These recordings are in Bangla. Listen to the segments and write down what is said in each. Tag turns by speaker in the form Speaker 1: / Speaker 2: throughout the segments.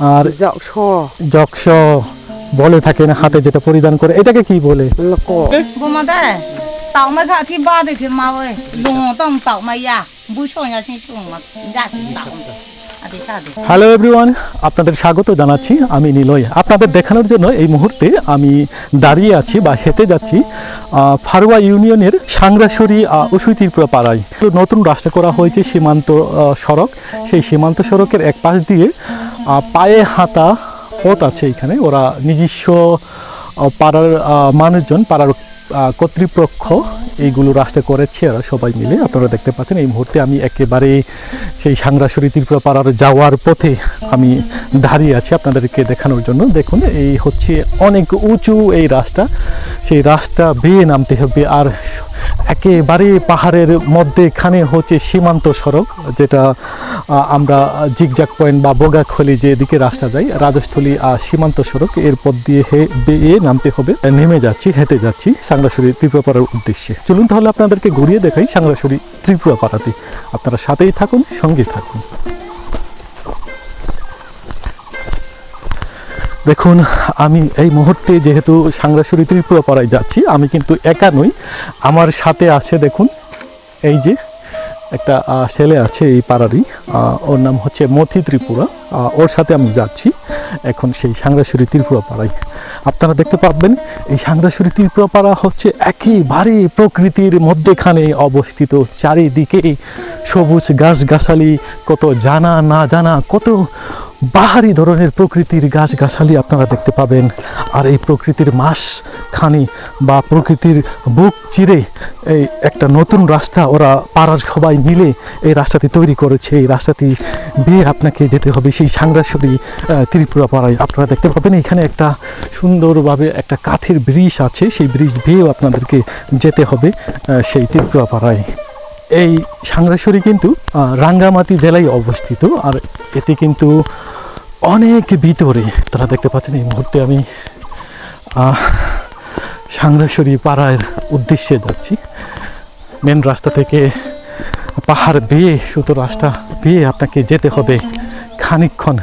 Speaker 1: আর
Speaker 2: যক্ষ
Speaker 1: বলে থাকেন হাতে যেটা পরিধান করে। এটাকে কি বলে? হ্যালো এভরিওয়ান আপনাদের স্বাগত জানাচ্ছি আমি নিলয়। আপনাদের দেখানোর জন্য এই মুহূর্তে আমি দাঁড়িয়ে আছি বা হেঁটে যাচ্ছি ফারুয়া ইউনিয়নের সাংরাসরি উসুই ত্রিপুরা পাড়ায় নতুন রাস্তা করা হয়েছে সীমান্ত সড়ক। সেই সীমান্ত সড়কের এক পাশ দিয়ে পায়ে হাঁটা পথ আছে এখানে। ওরা নিজস্ব পাড়ার মানুষজন, পাড়ার কর্তৃপক্ষ এইগুলো রাস্তা করেছে এরা সবাই মিলে। আপনারা দেখতে পাচ্ছেন এই মুহূর্তে আমি একেবারে সেই সাংরাসরি ত্রিপুরা পাড়ার যাওয়ার পথে আমি দাঁড়িয়ে আছি আপনাদেরকে দেখানোর জন্য। দেখুন, এই হচ্ছে অনেক উঁচু এই রাস্তা। সেই রাস্তা বেয়ে নামতে হবে আর একেবারে পাহাড়ের মধ্যেখানে হচ্ছে সীমান্ত সড়ক, যেটা আমরা জিগজাক পয়েন্ট বা বোগাখলি যে দিকে রাস্তা যায়, রাজস্থলী সীমান্ত সড়ক, এর পথ দিয়ে হে, বেয়ে নামতে হবে, নেমে যাচ্ছি, হেঁটে যাচ্ছি সাংরাসরি ত্রিপুরাপাড়ার উদ্দেশ্যে। চলুন তাহলে আপনাদেরকে ঘুরিয়ে দেখাই সাংরাসরি ত্রিপুরাপাড়াতে আপনারা সাথেই থাকুন, সঙ্গে থাকুন। দেখুন, আমি এই মুহূর্তে যেহেতু সাংরাসরি ত্রিপুরা পাড়ায় যাচ্ছি, আমি কিন্তু একা নই। আমার সাথে আছে দেখুন, এই যে একটা ছেলে আছে এই পাড়ারই ওর নাম হচ্ছে মথি ত্রিপুরা ওর সাথে আমি যাচ্ছি এখন সেই সাংরাসরি ত্রিপুরা পাড়ায় আপনারা দেখতে পাবেন এই সাংরাসরি ত্রিপুরা পাড়া হচ্ছে একেবারে প্রকৃতির মধ্যেখানে অবস্থিত। চারিদিকে সবুজ গাছগাছালি, কত জানা না জানা, কত বাহারি ধরনের প্রকৃতির গাছগাছালি আপনারা দেখতে পাবেন। আর এই প্রকৃতির মাস খানি বা প্রকৃতির বুক চিরে এই একটা নতুন রাস্তা ওরা পাড়ার সবাই মিলে এই রাস্তাটি তৈরি করেছে। এই রাস্তাটি বেয়ে আপনাকে যেতে হবে সেই সাংরাসরি ত্রিপুরা পাড়ায় আপনারা দেখতে পাবেন এখানে একটা সুন্দরভাবে একটা কাঠের ব্রিজ আছে। সেই ব্রিজ বেয়েও আপনাদেরকে যেতে হবে সেই ত্রিপুরা পাড়ায় এই সাংরাসরি কিন্তু রাঙ্গামাটি জেলায় অবস্থিত, আর এতে কিন্তু অনেক ভিতরে। তারা দেখতে পাচ্ছেন, এই মুহূর্তে আমি সাংরাসরি পাড়ার উদ্দেশ্যে যাচ্ছি। মেন রাস্তা থেকে পাহাড় বেয়ে, সুতো রাস্তা বেয়ে আপনাকে যেতে হবে খানিকক্ষণ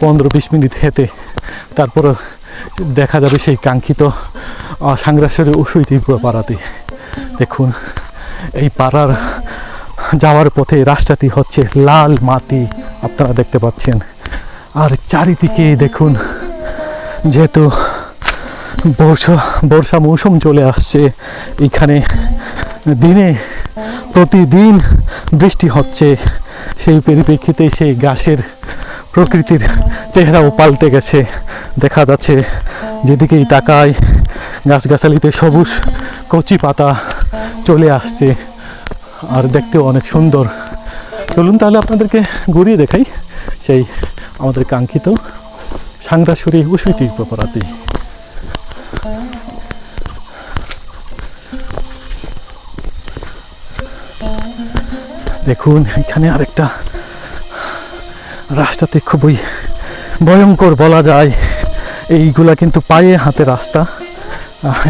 Speaker 1: পনেরো বিশ মিনিট হেঁটে। তারপর দেখা যাবে সেই কাঙ্ক্ষিত সাংরাসরি ত্রিপুরা পাড়াতে। দেখুন এই পাড়ার যাওয়ার পথে রাস্তাটি হচ্ছে লাল মাটি, আপনারা দেখতে পাচ্ছেন। আর চারিদিকে দেখুন, যেহেতু বর্ষা বর্ষা মৌসুম চলে আসছে, এখানে দিনে প্রতিদিন বৃষ্টি হচ্ছে। সেই পরিপ্রেক্ষিতে সেই গাছের প্রকৃতির চেহারাও পাল্টে গেছে, দেখা যাচ্ছে। যেদিকেই তাকায় গাছগাছালিতে সবুজ কচি পাতা চলে আসছে আর দেখতেও অনেক সুন্দর। চলুন তাহলে আপনাদেরকে ঘুরিয়ে দেখাই সেই আমাদের কাঙ্ক্ষিত সাংরাসুরি উসুইতি প্রপারাতে দেখুন, এখানে আরেকটা রাস্তাতে খুবই ভয়ঙ্কর বলা যায়। এইগুলা কিন্তু পায়ে হাতে রাস্তা।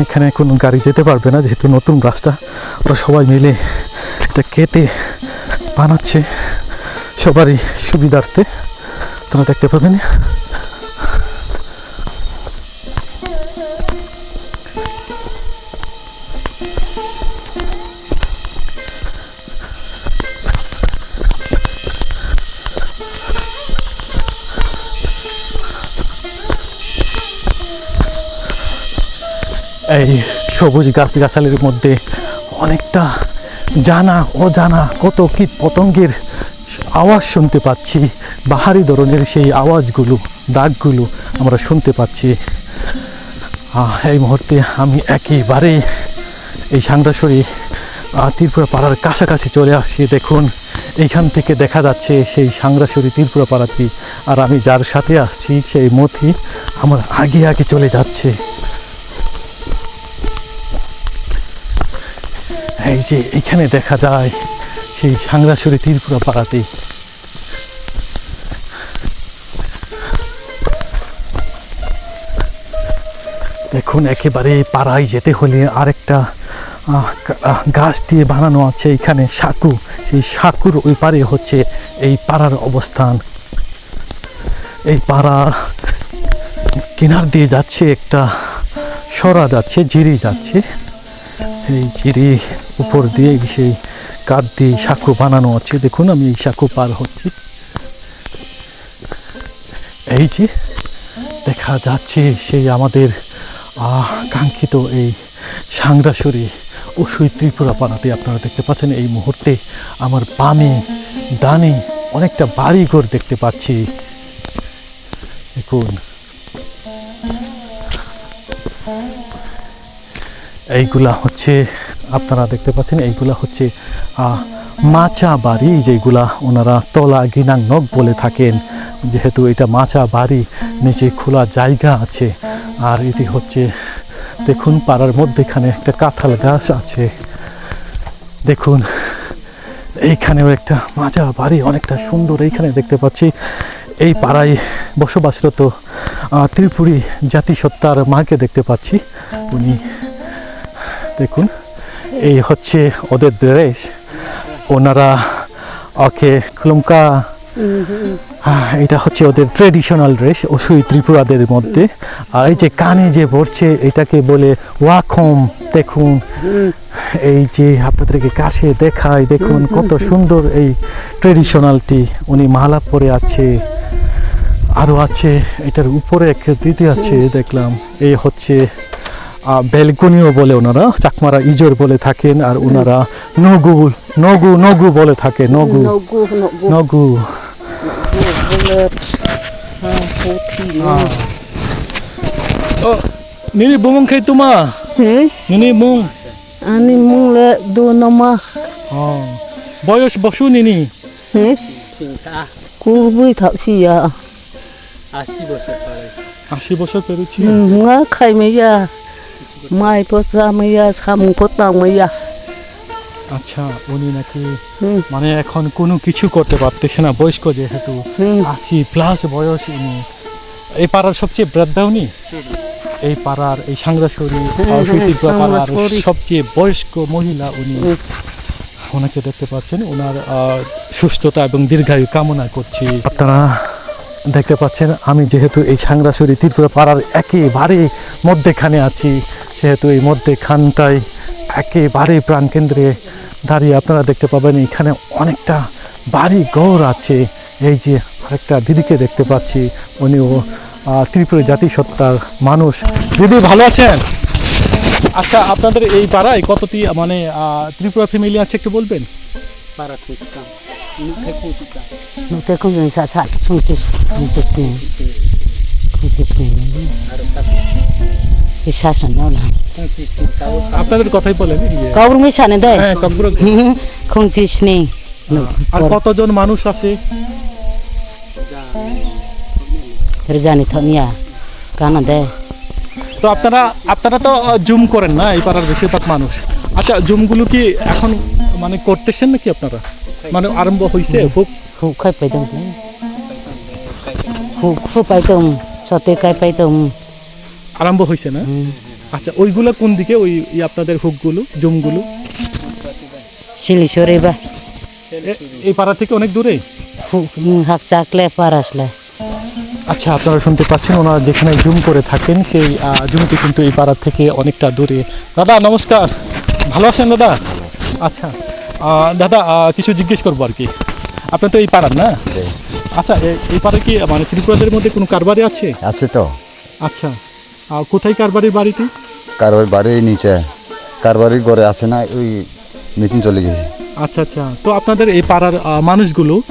Speaker 1: এখানে কোনো গাড়ি যেতে পারবে না, যেহেতু নতুন রাস্তা। ওরা সবাই মিলে এটা কেটে বানাচ্ছে সবারই সুবিধার্থে। তোমরা দেখতে পাবেন সবুজ গাছগাছালির মধ্যে অনেকটা জানা, অজানা, কত কীট পতঙ্গের আওয়াজ শুনতে পাচ্ছি। বাহারি ধরনের সেই আওয়াজগুলো ডাকগুলো আমরা শুনতে পাচ্ছি। এই মুহূর্তে আমি একেবারে এই সাংরাসরি ত্রিপুরা পাড়ার কাছাকাছি চলে আসছি। দেখুন এইখান থেকে দেখা যাচ্ছে সেই সাংরাসরি ত্রিপুরা পাড়াটি আর আমি যার সাথে আসছি, সেই মথি আমার আগে আগে চলে যাচ্ছে। এই যে এখানে দেখা যায় সেই সাংরাসরি ত্রিপুরা পাড়াতে। দেখুন, একেবারে পাড়ায় যেতে হলে আরেকটা গাছ দিয়ে বানানো আছে এখানে, সাঁকু। সেই সাঁকুর ওই পারে হচ্ছে এই পাড়ার অবস্থান। এই পাড়া কিনার দিয়ে যাচ্ছে একটা, সরা যাচ্ছে, জিরি যাচ্ছে। এই জিরি উপর দিয়ে সেই কাঠ দিয়ে সাঁকো বানানো আছে। দেখুন আমি এই সাঁকো পার হচ্ছি। এই যে দেখা যাচ্ছে সেই আমাদের কাঙ্ক্ষিত এই সাংরাসরি অসুই ত্রিপুরা পাড়াতে আপনারা দেখতে পাচ্ছেন। এই মুহূর্তে আমার বামে, ডানে অনেকটা বাড়িঘর দেখতে পাচ্ছি। দেখুন। এইগুলা হচ্ছে আপনারা দেখতে পাচ্ছেন, এইগুলা হচ্ছে মাচা বাড়ি যেগুলা ওনারা তলা গিনাং নখ বলে থাকেন। যেহেতু এটা মাচা বাড়ি, নিচে খোলা জায়গা আছে। আর এটি হচ্ছে, দেখুন পাড়ার মধ্যে এখানে একটা কাঁঠাল গাছ আছে। দেখুন, এইখানেও একটা মাজা বাড়ি অনেকটা সুন্দর এইখানে দেখতে পাচ্ছি। এই পাড়ায় বসবাসরত ত্রিপুরী জাতিসত্তার মাকে দেখতে পাচ্ছি। উনি দেখুন, এই হচ্ছে ওদের ড্রেস ওনারা ওকে খুলুমকা এটা হচ্ছে ওদের ট্রেডিশনাল ড্রেস অসুই ত্রিপুরাদের মধ্যে। আর এই যে কানে যে পড়ছে, এটাকে বলে ওয়াখম দেখুন। এই যে আপনাদেরকে কাছে দেখায়, দেখুন কত সুন্দর এই ট্রেডিশনালটি উনি মালা পরে আছে। আরও আছে, এটার উপরে একটা দিদি আছে, দেখলাম। এই হচ্ছে বেলকনিও বলে ওনারা চাকমারা ইজোর বলে থাকেন আর ওনারা নগু নগু নগু বলে থাকে নগু। নগু নিনি হ্যাঁ, বুং খাই তোমা? নিনি বুং আনি মুং
Speaker 2: লে দু নমা হ্যাঁ।
Speaker 1: বয়স বসু নিনি।
Speaker 2: কুরবুই থাকছি আশি বছর
Speaker 1: আশি বছর পেরেছি।
Speaker 2: খাইমে যা po tang me ya,
Speaker 1: আচ্ছা উনি নাকি মানে এখন কোনো কিছু করতে পারতেছে না বয়স্ক যেহেতু। আশি প্লাস বয়স উনি। এই পাড়ার সবচেয়ে বৃদ্ধা উনি? এই পাড়ার এই সাংরাসরি পাড়ার সবচেয়ে বয়স্ক মহিলা উনি। ওনাকে দেখতে পাচ্ছেন ওনার আহ, সুস্থতা এবং দীর্ঘায়ু কামনা করছি। আপনারা দেখতে পাচ্ছেন, আমি যেহেতু এই সাংরাসরি ত্রিপুরা পাড়ার একেবারে মধ্যেখানে আছি, সেহেতু এই মধ্যেখানটায় একেবারে প্রাণকেন্দ্রে দাঁড়িয়ে আপনারা দেখতে পাবেন, এখানে অনেকটা বাড়ি ঘর আছে। এই যে আরেকটা দিদিকে দেখতে পাচ্ছি, উনিও ত্রিপুরা জাতিসত্তার মানুষ। দিদি, ভালো আছেন? আচ্ছা আপনাদের এই পাড়ায় কতটি মানে ত্রিপুরা ফ্যামিলি আছে একটু বলবেন?
Speaker 2: no sung chis ni, isa sa no la,
Speaker 1: আপনাদের কথাই বলেন ইয়ে। হ্যাঁ
Speaker 2: kung chis ni, no,
Speaker 1: আর কতজন মানুষ আছে
Speaker 2: terjani thania, kana de,
Speaker 1: তো আপনারা আপনারা তো জুম করেন না এই পাড়ার বেশিরভাগ মানুষ আচ্ছা জুমগুলো কি এখন মানে করতেছেন নাকি আপনারা মানে আরম্ভ হয়েছে খুব
Speaker 2: khai pai dum, hu hu pai dum, sote kai
Speaker 1: আরম্ভ হয়েছে না? আচ্ছা ওইগুলো কোন দিকে? ওই আপনাদের হুকগুলো জুমগুলো?
Speaker 2: ba,
Speaker 1: এ- এই পাড়া থেকে অনেক দূরে?
Speaker 2: hu hak পার আসলে।
Speaker 1: আচ্ছা আপনারা শুনতে পাচ্ছেন ওনারা যেখানে জুম করে থাকেন সেই জুমটি কিন্তু এই পাড়া থেকে অনেকটা দূরে। দাদা নমস্কার। ভালো আছেন দাদা? আচ্ছা। দাদা কিছু জিজ্ঞেস করব আর কি। আপনি তো এই পাড়ার না? আচ্ছা এ- এই পাড়ে কি মানে ত্রিপুরাদের মধ্যে কোনো কারবারি আছে?
Speaker 3: আছে তো।
Speaker 1: আচ্ছা কোথায় কারবারির বাড়িটি?
Speaker 3: কারোর বাড়ির নিচে। কারবারির ঘরে আছে না ওই মিটিং চলে গেছে।
Speaker 1: আচ্ছা আচ্ছা। তো আপনাদের এই পাড়ার মানুষগুলো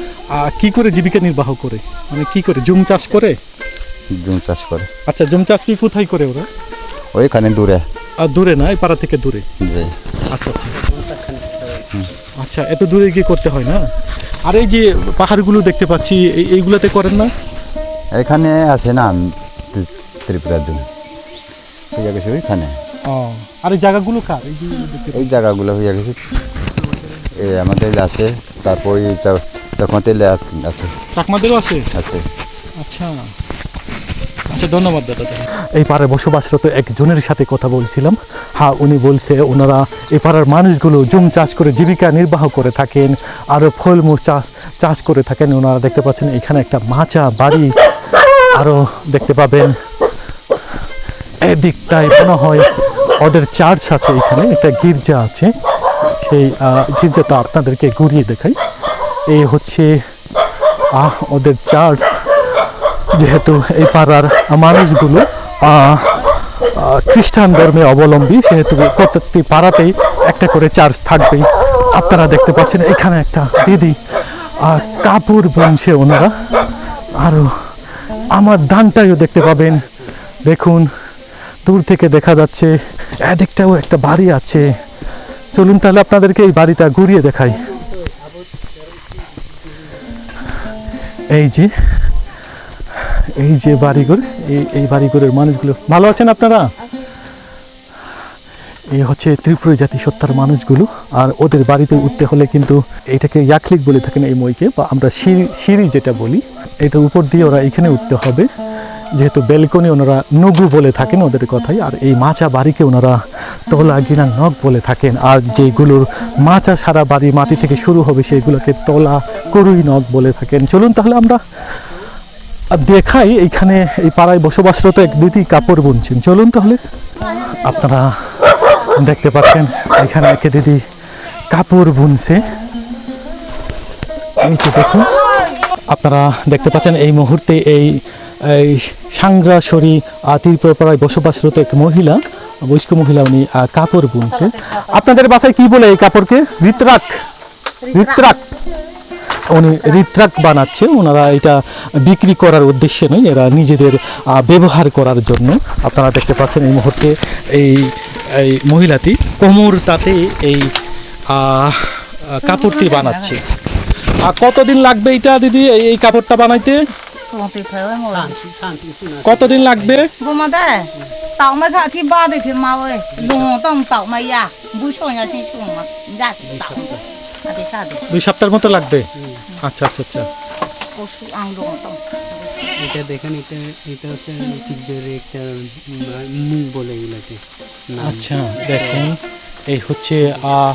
Speaker 1: কি করে জীবিকা নির্বাহ করে? মানে কি করে জুম চাষ করে?
Speaker 3: জুম চাষ করে।
Speaker 1: আচ্ছা জুম চাষ কি কোথায় করে ওরা?
Speaker 3: ওইখানে দূরে।
Speaker 1: আর দূরে না এই পাড়া থেকে দূরে? আচ্ছা আচ্ছা। আচ্ছা এত দূরে গিয়ে করতে হয় না? আর এই যে পাহাড়গুলো দেখতে পাচ্ছি এই- এইগুলোতে করেন না?
Speaker 3: এখানে আছে না ত্রিপুরার জন্য। হয়ে গেছে ওইখানে।
Speaker 1: আর এই জায়গাগুলো কার? এই
Speaker 3: জায়গাগুলো হয়ে গেছে। এই আমাদের আছে তারপর চকমাতে আছে।
Speaker 1: চাকমাদেরও আছে?
Speaker 3: আছে।
Speaker 1: আচ্ছা। আচ্ছা ধন্যবাদ দাদা। এই পাড়ে বসবাসরত একজনের সাথে কথা বলছিলাম। হ্যাঁ উনি বলছে ওনারা এই পাড়ার মানুষগুলো জুম চাষ করে জীবিকা নির্বাহ করে থাকেন আরও ফলমূল চাষ চাষ করে থাকেন। ওনারা দেখতে পাচ্ছেন এখানে একটা মাচা বাড়ি আরও দেখতে পাবেন। এদিকটায় মনে হয় ওদের চার্চ আছে এখানে, একটা গির্জা আছে। সেই গির্জাটা আপনাদেরকে ঘুরিয়ে দেখাই। এই হচ্ছে ওদের চার্চ। যেহেতু এই পাড়ার মানুষগুলো খ্রিস্টান ধর্মে অবলম্বী, সেহেতু প্রত্যেকটি পাড়াতেই একটা করে চার্চ থাকবেই। আপনারা দেখতে পাচ্ছেন এখানে একটা দিদি আর কাপড় বুনছে ওনারা। আরও আমার ধানটাইও দেখতে পাবেন। দেখুন, দূর থেকে দেখা যাচ্ছে, এদিকটাও একটা বাড়ি আছে। চলুন তাহলে আপনাদেরকে এই বাড়িটা ঘুরিয়ে দেখাই। এই যে এই যে বাড়িঘর, এই এই বাড়িঘরের মানুষগুলো। ভালো আছেন আপনারা? এই হচ্ছে ত্রিপুরা জাতিসত্তার মানুষগুলো, আর ওদের বাড়িতে উঠতে হলে কিন্তু এটাকে ইয়াকলিক বলে থাকেন এই মইকে, বা আমরা সিঁড়ি সিঁড়ি যেটা বলি এটার উপর দিয়ে ওরা এখানে উঠতে হবে। যেহেতু বেলকনি ওনারা নগু বলে থাকেন ওদের কথাই, আর এই মাচা বাড়িকে ওনারা তোলা গিনা নখ বলে থাকেন। আর যেগুলোর মাচা সারা বাড়ি মাটি থেকে শুরু হবে, সেগুলোকে তোলা করুই নখ বলে থাকেন। চলুন তাহলে আমরা দেখাই এইখানে এই পাড়ায় বসবাসরত এক দিদি কাপড় বুনছেন। চলুন তাহলে। আপনারা দেখতে পাচ্ছেন এখানে একে দিদি কাপড় বুনছে। যে দেখুন, আপনারা দেখতে পাচ্ছেন এই মুহূর্তে এই এই সাংগ্রাসরি ত্রিপুরাপাড়ায় বসবাসরত এক মহিলা, বয়স্ক মহিলা উনি কাপড় বুনছে আপনাদের বাসায় কি বলে এই কাপড়কে? রিত্রাক রিত্রাক উনি রিত্রাক বানাচ্ছে ওনারা এটা বিক্রি করার উদ্দেশ্যে নয় এরা নিজেদের ব্যবহার করার জন্য। আপনারা দেখতে পাচ্ছেন এই মুহূর্তে এই এই মহিলাটি কোমর তাতে এই কাপড়টি বানাচ্ছে। আর কতদিন লাগবে এটা দিদি এই কাপড়টা বানাইতে? কতদিন লাগবে? দুই সপ্তাহের মতো লাগবে? আচ্ছা আচ্ছা আচ্ছা।
Speaker 4: পশু আং
Speaker 5: এটা দেখেন এটা এটা হচ্ছে ঐতিহ্যের একটা মুখ বলে এগুলাকে
Speaker 1: আচ্ছা দেখুন এই হচ্ছে আহ,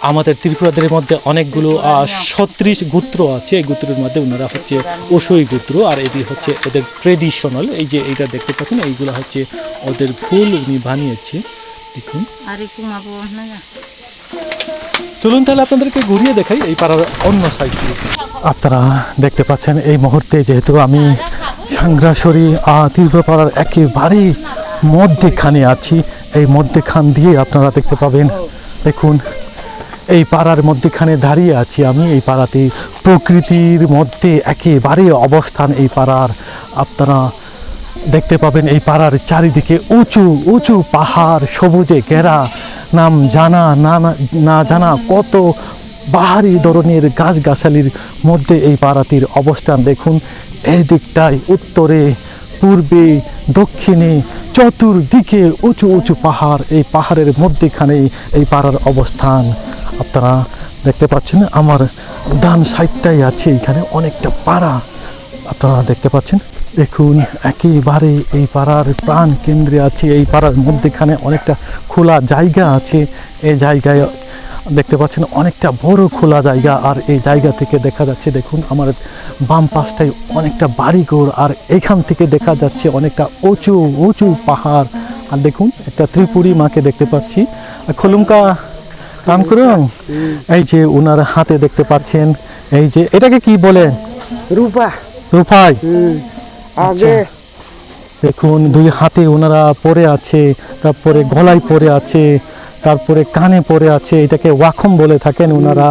Speaker 1: আমাদের ত্রিপুরাদের মধ্যে অনেকগুলো ছত্রিশ গোত্র আছে। এই গোত্রের মধ্যে ওনারা হচ্ছে ওসই গোত্র আর এটি হচ্ছে ওদের ট্রেডিশনাল। এই যে এইটা দেখতে পাচ্ছেন এইগুলো হচ্ছে ওদের ফুল উনি বানিয়েছে। দেখুন।
Speaker 4: আরে
Speaker 1: চলুন তাহলে আপনাদেরকে ঘুরিয়ে দেখাই এই পাড়ার অন্য সাইডে আপনারা দেখতে পাচ্ছেন এই মুহূর্তে যেহেতু আমি সাংগ্রাসরি তীব্রপাড়ার একেবারে মধ্যেখানে আছি। এই মধ্যেখান দিয়ে আপনারা দেখতে পাবেন, দেখুন, এই পাড়ার মধ্যেখানে দাঁড়িয়ে আছি আমি। এই পাড়াতে প্রকৃতির মধ্যে একেবারে অবস্থান এই পাড়ার। আপনারা দেখতে পাবেন এই পাড়ার চারিদিকে উঁচু উঁচু পাহাড়, সবুজে ঘেরা। নাম জানা, না, না- জানা কত বাহারি ধরনের গাছগাছালির মধ্যে এই পাড়াটির অবস্থান। দেখুন, এই দিকটায় উত্তরে, পূর্বে, দক্ষিণে, চতুর্দিকে উঁচু উঁচু পাহাড়। এই পাহাড়ের মধ্যেখানে এই পাড়ার অবস্থান। আপনারা দেখতে পাচ্ছেন, আমার ডান সাইডটাই আছে এখানে অনেকটা পাড়া। আপনারা দেখতে পাচ্ছেন দেখুন একেবারে এই পাড়ার প্রাণ কেন্দ্রে আছে। এই পাড়ার মধ্যেখানে অনেকটা খোলা জায়গা আছে। এই জায়গায় দেখতে পাচ্ছেন অনেকটা বড় খোলা জায়গা। আর এই জায়গা থেকে দেখা যাচ্ছে দেখুন আমার বাম পাশটায় অনেকটা বাড়িঘর। আর এখান থেকে দেখা যাচ্ছে অনেকটা উঁচু উঁচু পাহাড়। আর দেখুন একটা ত্রিপুরী মাকে দেখতে পাচ্ছি। আর খুলুমকা কাম করুন। এই যে ওনার হাতে দেখতে পাচ্ছেন এই যে এটাকে কি বলে?
Speaker 2: রূপা। হুম। আগে
Speaker 1: দেখুন দুই হাতে ওনারা পরে আছে তারপরে গলায় পরে আছে তারপরে কানে পরে আছে এটাকে ওয়াখম বলে থাকেন ওনারা।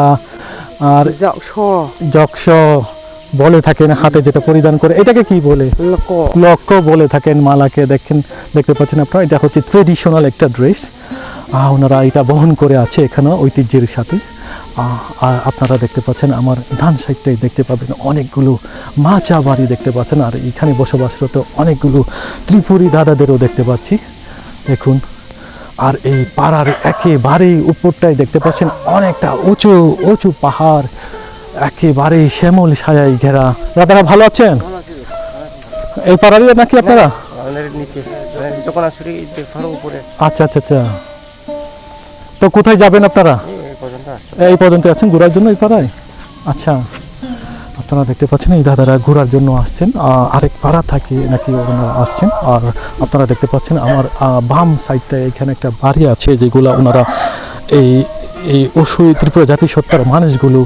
Speaker 1: আর যক্ষ। বলে থাকেন হাতে যেটা পরিধান করে। এটাকে কি বলে?
Speaker 2: লক
Speaker 1: লক্ষ বলে থাকেন মালাকে। দেখেন দেখতে পাচ্ছেন আপনারা এটা হচ্ছে ট্রেডিশনাল একটা ড্রেস ওনারা এটা বহন করে আছে এখানে ঐতিহ্যের সাথে। আর আপনারা দেখতে পাচ্ছেন আমার ধান সাইডটাই দেখতে পাবেন অনেকগুলো মাচা বাড়ি দেখতে পাচ্ছেন আর এখানে বসবাসরত অনেকগুলো ত্রিপুরী দাদাদেরও দেখতে পাচ্ছি। দেখুন আর এই পাড়ার একেবারে উপরটাই দেখতে পাচ্ছেন অনেকটা উঁচু উঁচু পাহাড় একেবারে শ্যামল ছায়ায় ঘেরা। দাদারা ভালো আছেন? এই পাড়ারই নাকি আপনারা? আচ্ছা আচ্ছা আচ্ছা। তো কোথায় যাবেন আপনারা?
Speaker 6: এই পর্যন্ত
Speaker 1: আছেন, ঘোরার জন্য এই পাড়ায়? আচ্ছা আপনারা দেখতে পাচ্ছেন এই দাদারা ঘোরার জন্য আসছেন। আরেক পাড়া থাকে, নাকি ওনারা আসছেন। আর আপনারা দেখতে পাচ্ছেন আমার বাম সাইডটায় এখানে একটা বাড়ি আছে, যেগুলো ওনারা এই এই অসুই ত্রিপুরা জাতিসত্তার মানুষগুলো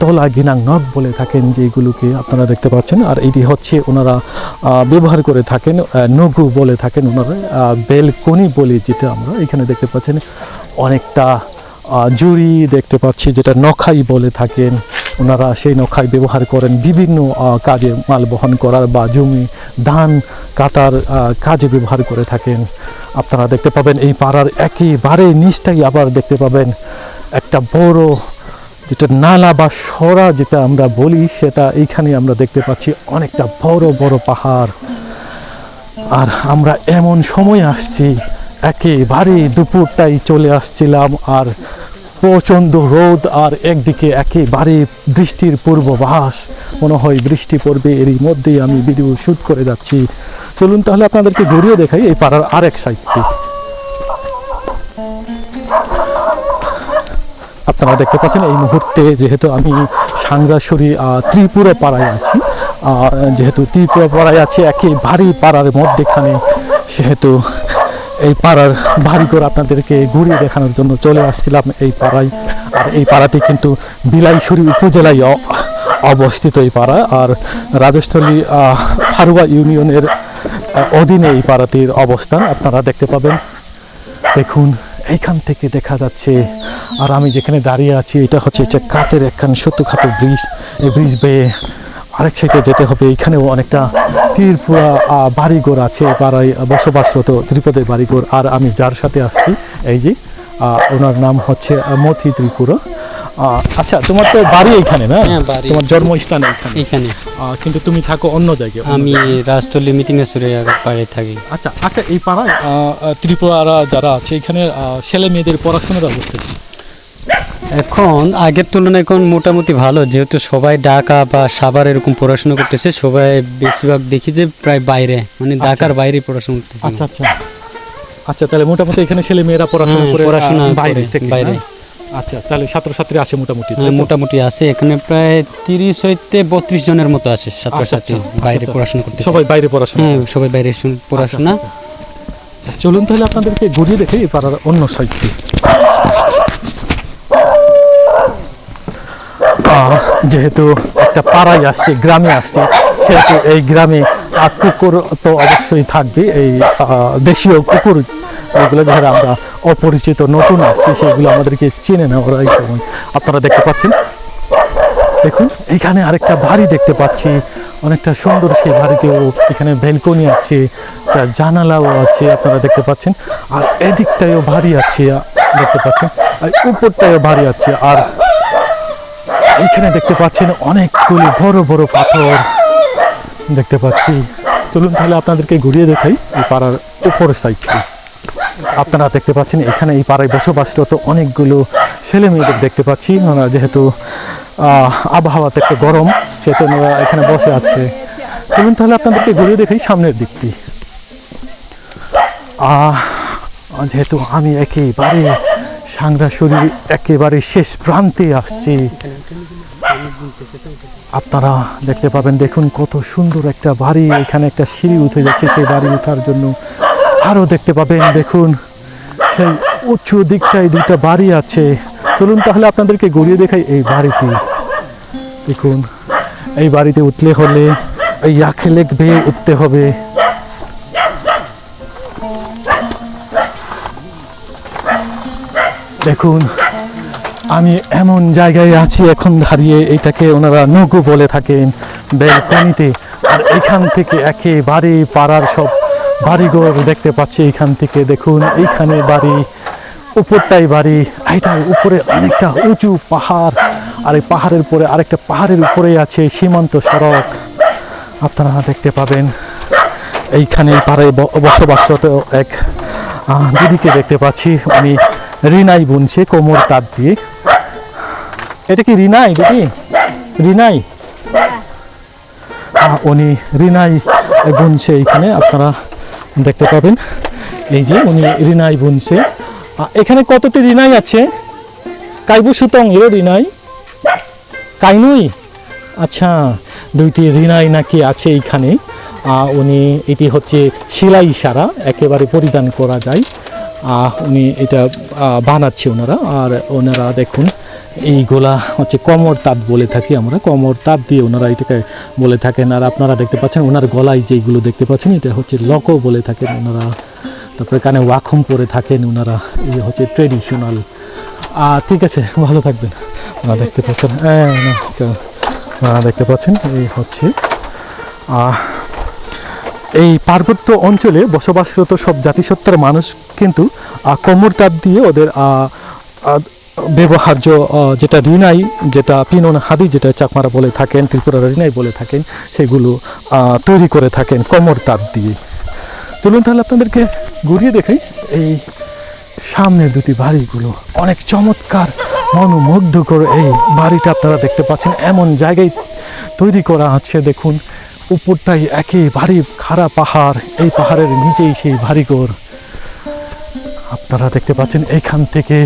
Speaker 1: তলা গিনাং নখ বলে থাকেন, যেগুলোকে আপনারা দেখতে পাচ্ছেন। আর এটি হচ্ছে ওনারা ব্যবহার করে থাকেন নগু বলে থাকেন ওনারা বেলকনি বলে যেটা আমরা এখানে দেখতে পাচ্ছেন। অনেকটা জুড়ি দেখতে পাচ্ছি, যেটা নখাই বলে থাকেন। ওনারা সেই নখাই ব্যবহার করেন, বিভিন্ন কাজে মাল বহন করার বা জমি, ধান কাটার কাজে ব্যবহার করে থাকেন। আপনারা দেখতে পাবেন, এই পাড়ার একেবারে নিচটাই আবার দেখতে পাবেন, একটা বড় যেটা নালা বা সরা যেটা আমরা বলি, সেটা এইখানে আমরা দেখতে পাচ্ছি, অনেকটা বড় বড় পাহাড়। আর আমরা এমন সময় আসছি একেবারে দুপুরটাই চলে আসছিলাম আর প্রচণ্ড রোদ আর একদিকে একেবারে বৃষ্টির পূর্বাভাস। মনে হয় বৃষ্টি পড়বে এরই মধ্যেই আমি ভিডিও শ্যুট করে যাচ্ছি। চলুন তাহলে আপনাদেরকে ঘুরিয়ে দেখাই এই পাড়ার আরেক সাইডটি। আপনারা দেখতে পাচ্ছেন এই মুহূর্তে যেহেতু আমি সাংরাসরি আহ, ত্রিপুরা পাড়ায় আছি যেহেতু ত্রিপুরা পাড়ায় আছি একেবারে পাড়ার মধ্যেখানে সেহেতু এই পাড়ার ভারী করে আপনাদেরকে ঘুরিয়ে দেখানোর জন্য চলে আসছিলাম এই পাড়ায়। আর এই পাড়াটি কিন্তু বিলাইছড়ি উপজেলায় অবস্থিত এই পাড়া। আর রাজস্থলী ফারুয়া ইউনিয়নের অধীনে এই পাড়াটির অবস্থান। আপনারা দেখতে পাবেন। দেখুন, এইখান থেকে দেখা যাচ্ছে, আর আমি যেখানে দাঁড়িয়ে আছি, এটা হচ্ছে কাতের একখান সত্য খাতের ব্রিজ। এই ব্রিজ বেয়ে আরেক সাইডে যেতে হবে এইখানেও অনেকটা ত্রিপুরা বাড়িঘর আছে পাড়ায় বসবাসরত ত্রিপদের বাড়িঘর। আর আমি যার সাথে আসছি এই যে ওনার নাম হচ্ছে মথি ত্রিপুরা। আচ্ছা তোমার তো বাড়ি এইখানে না?
Speaker 5: হ্যাঁ,
Speaker 1: তোমার জন্মস্থান
Speaker 5: এখানে
Speaker 1: আহ, কিন্তু তুমি থাকো অন্য জায়গায়
Speaker 5: আমি রাজতলি মিটিং এ সুরে পাড়ে থাকি।
Speaker 1: আচ্ছা আচ্ছা এই পাড়ায় ত্রিপুরারা যারা আছে এখানে ছেলে মেয়েদের পড়াশোনার অবস্থা?
Speaker 5: এখন আগের তুলনায় এখন মোটামুটি ভালো যেহেতু সবাই ঢাকা বা সাভার এরকম পড়াশোনা করতেছে সবাই বেশিরভাগ দেখি যে প্রায় বাইরে মানে ঢাকার বাইরে পড়াশোনা করতেছে
Speaker 1: আচ্ছা আচ্ছা আচ্ছা তাহলে মোটামুটি এখানে ছেলে মেয়েরা পড়াশোনা
Speaker 5: হ্যাঁ,
Speaker 1: করে
Speaker 5: পড়াশোনা
Speaker 1: বাইরে থেকে
Speaker 5: বাইরে।
Speaker 1: হ্যাঁ? আচ্ছা তাহলে ছাত্রছাত্রী আছে মোটামুটি
Speaker 5: হ্যাঁ, মোটামুটি আছে এখানে প্রায় তিরিশ হইতে বত্রিশ জনের মতো আছে ছাত্রছাত্রী
Speaker 1: আচ্ছা, আচ্ছা,
Speaker 5: বাইরে
Speaker 1: আচ্ছা।
Speaker 5: পড়াশোনা করতে
Speaker 1: সবাই বাইরে পড়াশোনা
Speaker 5: সবাই বাইরে শুন- পড়াশোনা
Speaker 1: আচ্ছা, আচ্ছা। চলুন তাহলে আপনাদেরকে ঘুরিয়ে দেখে এই পাড়ার অন্য সাইডটি আহ, যেহেতু একটা পাড়ায় আসছে, গ্রামে আসছে, সেহেতু এই গ্রামে কুকুর তো অবশ্যই থাকবে এই দেশীয় কুকুর এগুলো যারা আমরা অপরিচিত, নতুন আসছি, সেগুলো আমাদেরকে চেনে না ওরা এই আপনারা দেখতে পাচ্ছেন। দেখুন, এখানে আরেকটা বাড়ি দেখতে পাচ্ছি। অনেকটা সুন্দর সেই বাড়িতেও এখানে ব্যালকনি আছে তার জানালাও আছে, আপনারা দেখতে পাচ্ছেন। আর এদিকটায়ও বাড়ি আছে দেখতে পাচ্ছেন। আর উপরটায়ও বাড়ি আছে। আর এখানে দেখতে পাচ্ছেন অনেকগুলি বড় বড় পাথর। দেখতে পাচ্ছি। চলুন তাহলে আপনাদেরকে ঘুরিয়ে দেখাই এই পাড়ার উপরের সাইডটি। আপনারা দেখতে পাচ্ছেন এখানে এই পাড়ায় বসবাসরত অনেকগুলো ছেলে মেয়েদের দেখতে পাচ্ছি। ওনারা যেহেতু আবহাওয়াতে একটু গরম সেহেতু ওনারা এখানে বসে আছে। চলুন তাহলে আপনাদেরকে ঘুরিয়ে দেখাই সামনের দিকটি। যেহেতু আমি একেবারে সাংরাশরীর একেবারে শেষ প্রান্তে আসছি আপনারা দেখতে পাবেন, দেখুন কত সুন্দর একটা বাড়ি। এখানে একটা সিঁড়ি উঠে যাচ্ছে, সেই বাড়ি উঠার জন্য। আরও দেখতে পাবেন, দেখুন, সেই উঁচু দিকটায় দুইটা বাড়ি আছে। চলুন তাহলে আপনাদেরকে গড়িয়ে দেখাই এই বাড়িটি। দেখুন, এই বাড়িতে উঠলে হলে এই আখেলেক বেয়ে উঠতে হবে। দেখুন আমি এমন জায়গায় আছি এখন দাঁড়িয়ে এটাকে ওনারা নৌকো বলে থাকেন বেলকনিতে আর এখান থেকে একেবারে পাড়ার সব বাড়িঘর দেখতে পাচ্ছি এখান থেকে। দেখুন, এইখানে বাড়ি উপরটাই বাড়ি এটার উপরে অনেকটা উঁচু পাহাড়, আর এই পাহাড়ের পরে আরেকটা পাহাড়ের উপরে আছে সীমান্ত সড়ক। আপনারা দেখতে পাবেন এইখানে পাড়ায় বসবাসরত এক দিদিকে দেখতে পাচ্ছি। উনি রিনাই বুনছে, কোমর তার দিয়ে। এটা কি রিনাই দিদি রিনাই? উনি রিনাই বুনছে এইখানে আপনারা দেখতে পাবেন। এই যে উনি রিনাই বুনছে। এখানে কতটি রিনাই আছে? কাইবু সুতং এরও রিনাই। কাইনুই? আচ্ছা দুইটি রিনাই নাকি আছে এইখানে। উনি, এটি হচ্ছে সেলাই সারা, একেবারে পরিধান করা যায়। উনি এটা বানাচ্ছে ওনারা। আর ওনারা দেখুন এইগুলা হচ্ছে কমর তাঁত বলে থাকি আমরা। কমর তাঁত দিয়ে ওনারা এটাকে বলে থাকেন। আর আপনারা দেখতে পাচ্ছেন ওনার গলায় যেইগুলো দেখতে পাচ্ছেন এটা হচ্ছে লকও বলে থাকেন ওনারা। তারপরে কানে ওয়াখম পরে থাকেন ওনারা। এই হচ্ছে ট্রেডিশনাল আর ঠিক আছে ভালো থাকবেন। ওনারা দেখতে পাচ্ছেন হ্যাঁ নমস্কার। আপনারা দেখতে পাচ্ছেন এই হচ্ছে আহ, এই পার্বত্য অঞ্চলে বসবাসরত সব জাতিসত্তার মানুষ কিন্তু কোমর তাঁত দিয়ে ওদের ব্যবহার্য যেটা রিনাই, যেটা পিনন হাদি, যেটা চাকমারা বলে থাকেন, ত্রিপুরা রিনাই বলে থাকেন, সেগুলো তৈরি করে থাকেন কোমর তাঁত দিয়ে। চলুন তাহলে আপনাদেরকে ঘুরিয়ে দেখাই এই সামনের দুটি বাড়িগুলো। অনেক চমৎকার, মনোমুগ্ধকর এই বাড়িটা আপনারা দেখতে পাচ্ছেন। এমন জায়গায় তৈরি করা আছে, দেখুন। উপরটাই একেবারে খাড়া পাহাড়। এই পাহাড়ের নিচেই সেই বাড়িঘর আপনারা দেখতে পাচ্ছেন এইখান থেকে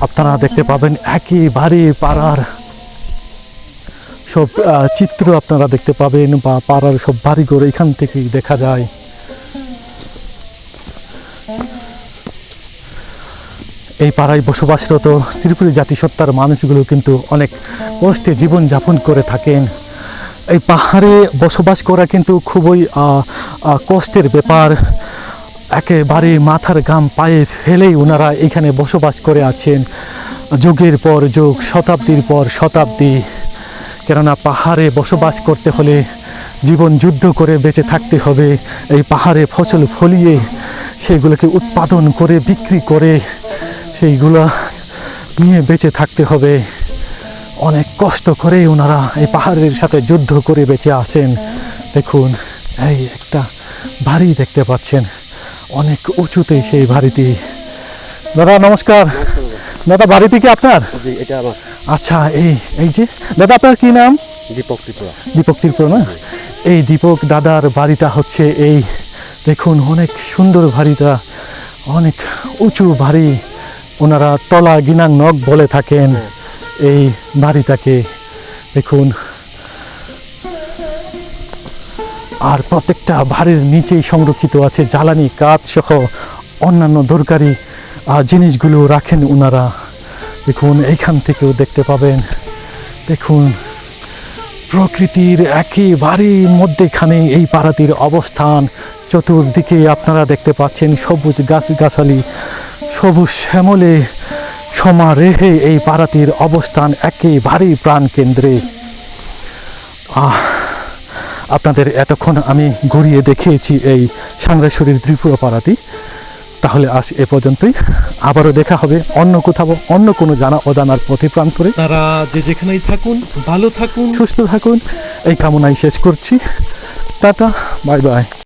Speaker 1: আপনারা দেখতে পাবেন একই একেবারে পাড়ার সব চিত্র আপনারা দেখতে পাবেন বা পাড়ার সব বাড়িঘর এখান থেকেই দেখা যায়। এই পাড়ায় বসবাসরত ত্রিপুরী জাতিসত্তার মানুষগুলো কিন্তু অনেক কষ্টে জীবনযাপন করে থাকেন। এই পাহাড়ে বসবাস করা কিন্তু খুবই কষ্টের ব্যাপার। একেবারে মাথার গাম পায়ে ফেলেই ওনারা এখানে বসবাস করে আছেন। যুগের পর যুগ, শতাব্দীর পর শতাব্দী। কেননা পাহাড়ে বসবাস করতে হলে জীবন যুদ্ধ করে বেঁচে থাকতে হবে। এই পাহাড়ে ফসল ফলিয়ে সেইগুলোকে উৎপাদন করে, বিক্রি করে সেইগুলো নিয়ে বেঁচে থাকতে হবে। অনেক কষ্ট করে ওনারা এই পাহাড়ের সাথে যুদ্ধ করে বেঁচে আছেন। দেখুন এই একটা বাড়ি দেখতে পাচ্ছেন। অনেক উঁচুতে সেই বাড়িটি। দাদা নমস্কার। দাদা বাড়িটি কি আপনার?
Speaker 6: এটা আমার।
Speaker 1: আচ্ছা এই এই যে দাদা আপনার কি নাম?
Speaker 6: দীপক ত্রিপুরা।
Speaker 1: দীপক ত্রিপুরা না? এই দীপক দাদার বাড়িটা হচ্ছে এই। দেখুন অনেক সুন্দর বাড়িটা। অনেক উঁচু বাড়ি। ওনারা তলা গিনাং নখ বলে থাকেন। এই বাড়িটাকে দেখুন। আর প্রত্যেকটা বাড়ির নিচেই সংরক্ষিত আছে জ্বালানি কাঠ সহ অন্যান্য দরকারি জিনিসগুলো রাখেন ওনারা দেখুন, এইখান থেকেও দেখতে পাবেন। দেখুন, প্রকৃতির একেবারে মধ্যেখানে এই পাড়াটির অবস্থান। চতুর্দিকে আপনারা দেখতে পাচ্ছেন সবুজ গাছ গাছালি সবুজ শ্যামলে সমারেহে এই পাড়াটির অবস্থান একেবারেই প্রাণ কেন্দ্রে আহ আপনাদের এতক্ষণ আমি ঘুরিয়ে দেখিয়েছি এই সাংরাশরীর ত্রিপুরা পাড়াটি। তাহলে আজ এ পর্যন্তই। আবারও দেখা হবে অন্য কোথাও অন্য কোনো জানা অজানার পথে প্রান্তরে তারা যে যেখানেই থাকুন ভালো থাকুন। সুস্থ থাকুন। এই কামনাই শেষ করছি। Tata bye bye.